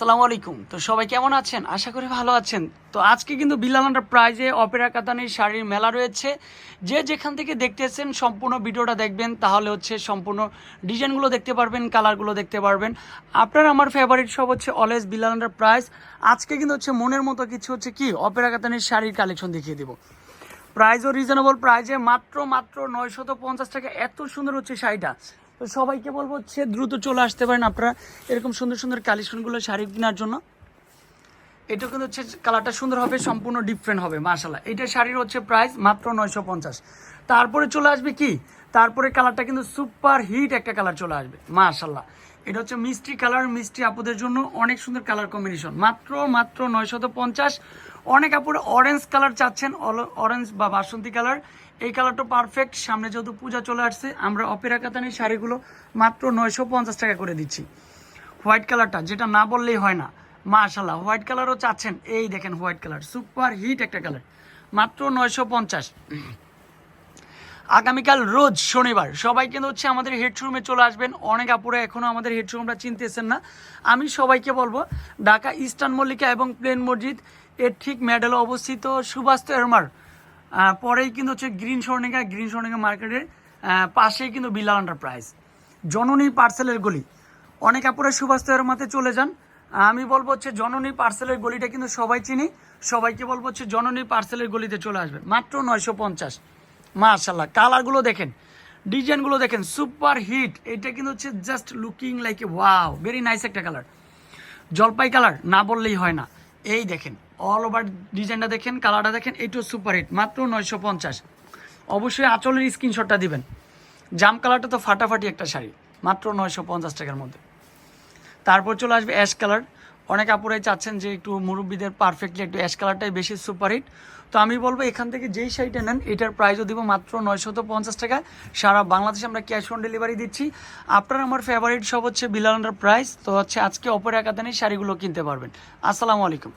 আসসালামু আলাইকুম। তো সবাই কেমন আছেন? আশা করি ভালো আছেন। তো আজকে কিন্তু বিল্লালান্ডার প্রাইজে অপেরা কাতানির শাড়ির মেলা রয়েছে। যে যেখান থেকে দেখতেছেন সম্পূর্ণ ভিডিওটা দেখবেন, তাহলে হচ্ছে সম্পূর্ণ ডিজাইনগুলো দেখতে পারবেন, কালারগুলো দেখতে পারবেন। আপনার আমার ফেভারিট সব হচ্ছে অলওয়েজ বিল্লালান্ডার প্রাইজ। আজকে কিন্তু হচ্ছে মনের মতো কিছু হচ্ছে কি, অপেরা কাতানির শাড়ির কালেকশন দেখিয়ে দিব। প্রাইসও রিজনেবল প্রাইজে মাত্র মাত্র নয়শত পঞ্চাশ টাকা। এত সুন্দর হচ্ছে শাড়িটা। তো সবাইকে বলব হচ্ছে দ্রুত চলে আসতে পারেন আপনারা। এরকম সুন্দর সুন্দর কালেকশনগুলো শাড়ি কেনার জন্য। এটা কিন্তু হচ্ছে কালারটা সুন্দর হবে, সম্পূর্ণ ডিফারেন্ট হবে মাশাল্লাহ এটা শাড়ির হচ্ছে প্রাইস মাত্র নয়শো পঞ্চাশ। তারপরে চলে আসবে কি? তারপরে কালারটা কিন্তু সুপার হিট একটা কালার চলে আসবে মাশাল্লাহ এটা হচ্ছে মিষ্টি কালার, মিষ্টি আপুদের জন্য অনেক সুন্দর কালার কম্বিনেশন মাত্র মাত্র নয়শত পঞ্চাশ। অনেক আপুরে অরেঞ্জ কালার চাচ্ছেন অরেঞ্জ বা বাসন্তী কালার এই কালারটা পারফেক্ট সামনে যেহেতু পূজা চলে আসছে, আমরা অপেরা কাতানের শাড়িগুলো মাত্র নয়শো পঞ্চাশ টাকা করে দিচ্ছি। হোয়াইট কালারটা যেটা না বললেই হয় না। মাশাল্লাহ হোয়াইট কালারও চাচ্ছেন। এই দেখেন হোয়াইট কালার সুপার হিট একটা কালার মাত্র নয়শো পঞ্চাশ। আগামীকাল রোজ শনিবার, সবাই কিন্তু হচ্ছে আমাদের হেডশোরুমে চলে আসবেন। অনেক আপুরে এখনও আমাদের হেডশোরুমটা চিনতেছেন না। আমি সবাইকে বলব, ঢাকা ইস্টার্ন মল্লিকা এবং প্লেন মসজিদ এর ঠিক মেডেলে অবস্থিত সুভাষ এরমার পরেই কিন্তু হচ্ছে গ্রিন স্বর্ণিকা গ্রিন স্বর্ণিকা মার্কেটের পাশেই কিন্তু বিলাল এন্টারপ্রাইজ। জননী পার্সেলের গলি। অনেক আপুরে সুভাষ এরমাতে চলে যান। আমি বলব হচ্ছে জননী পার্সেলের গলিটা কিন্তু সবাই চিনি। সবাইকে বলব হচ্ছে জননী পার্সেলের গলিতে চলে আসবেন মাত্র নয়শো পঞ্চাশ। মার্শাল্লাহ কালারগুলো দেখেন, ডিজাইনগুলো দেখেন, সুপার হিট। এটা কিন্তু হচ্ছে just looking like a wow very nice colour colour. জলপাই কালার, না বললেই হয় না। এই দেখেন অল ওভার ডিজাইনটা দেখেন কালারটা দেখেন এইটাও সুপার হিট মাত্র নয়শো পঞ্চাশ। অবশ্যই আঁচলের স্ক্রিনশটটা দিবেন। জাম কালারটা তো ফাটাফাটি একটা শাড়ি, মাত্র নয়শো পঞ্চাশ টাকার মধ্যে। তারপর চলে আসবে অ্যাশ কালার অনেক আপুরাই চাচ্ছেন যে একটু মুরব্বীদের পারফেক্টলি একটু অ্যাশ কালারটাই বেশি সুপারহিট তো আমি বলব, এখান থেকে যেই শাড়িটা নেন, এটার প্রাইসও দিব মাত্র নয়শত পঞ্চাশ টাকা। সারা বাংলাদেশে আমরা ক্যাশ অন ডেলিভারি দিচ্ছি। আপনার আমার ফেভারিট সব হচ্ছে বিলান্ডার প্রাইস তো হচ্ছে আজকে অপর একাদানি শাড়িগুলো কিনতে পারবেন। আসসালামু আলাইকুম।